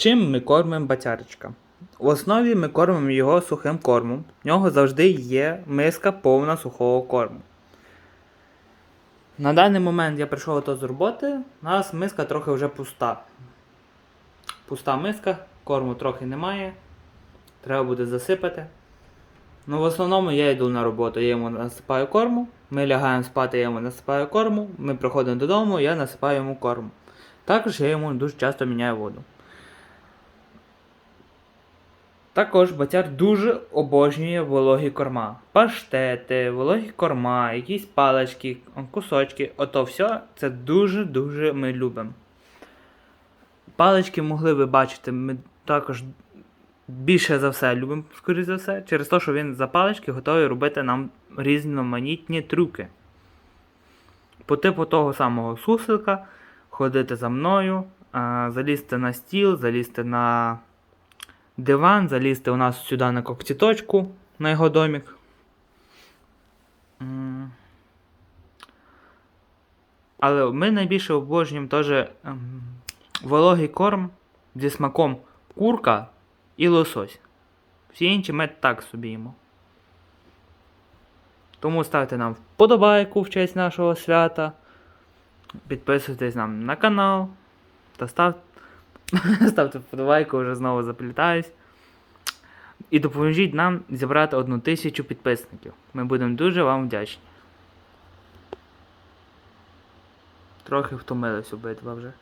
Чим ми кормимо бацяричка? В основі ми кормимо його сухим кормом. В нього завжди є миска повна сухого корму. На даний момент я прийшов ото з роботи, у нас миска трохи вже пуста. Пуста миска, корму трохи немає. Треба буде засипати. Ну, в основному я йду на роботу, я йому насипаю корму, ми лягаємо спати, я йому насипаю корму, ми приходимо додому, я насипаю йому корму. Також я йому дуже часто міняю воду. Також батяр дуже обожнює вологі корма. Паштети, вологі корма, якісь палички, кусочки. Ото все це дуже-дуже ми любимо. Палички могли ви бачити, ми також більше за все любимо, скоріше за все, через те, що він за палички готовий робити нам різноманітні трюки. По типу того самого суслика, ходити за мною, залізти на стіл, залізти на диван, залізти у нас сюди на когтіточку на його домік. Але ми найбільше обожнюємо теж ем, вологий корм зі смаком курка і лосось. Всі інші ми так собі їмо. Тому ставте нам вподобайку в честь нашого свята. Підписуйтесь нам на канал. Та став... ставте вподобайку, вже знову заплітаюсь. І допоможіть нам зібрати одну тисячу підписників. Ми будемо дуже вам вдячні. Трохи втомились обидва вже.